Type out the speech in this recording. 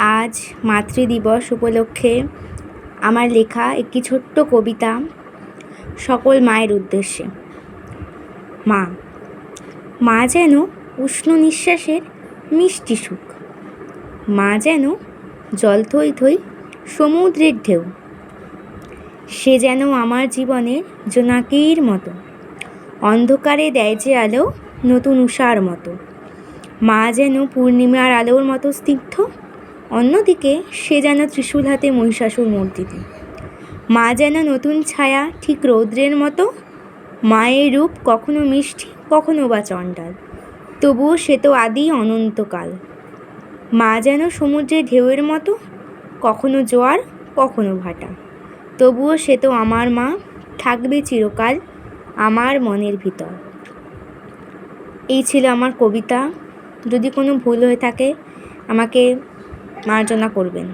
আজ মাতৃদিবস উপলক্ষে আমার লেখা একটি ছোট্ট কবিতা সকল মায়ের উদ্দেশ্যে। মা মা যেন উষ্ণ নিঃশ্বাসের মিষ্টি সুখ। মা যেন জল থই থই সমুদ্রের ঢেউ। সে যেন আমার জীবনের জোনাকির মতো। অন্ধকারে দেয় যে আলো নতুন উষার মতো। মা যেন পূর্ণিমার আলোর মতো স্নিগ্ধ অন্যদিকে সে যেন ত্রিশূল হাতে মহিষাসুর মূর্তিতে মা যেন নতুন ছায়া ঠিক রৌদ্রের মতো, মায়ের রূপ কখনো মিষ্টি, কখনো বা চণ্ডাল। তবুও সে তো আদি অনন্তকাল। মা যেন সমুদ্রের ঢেউয়ের মতো, কখনো জোয়ার, কখনো ভাটা। তবুও সে তো আমার মা, থাকবে চিরকাল আমার মনের ভিতর। এই ছিল আমার কবিতা। যদি কোনো ভুল হয়ে থাকে, আমাকে মার্জনা করবেন।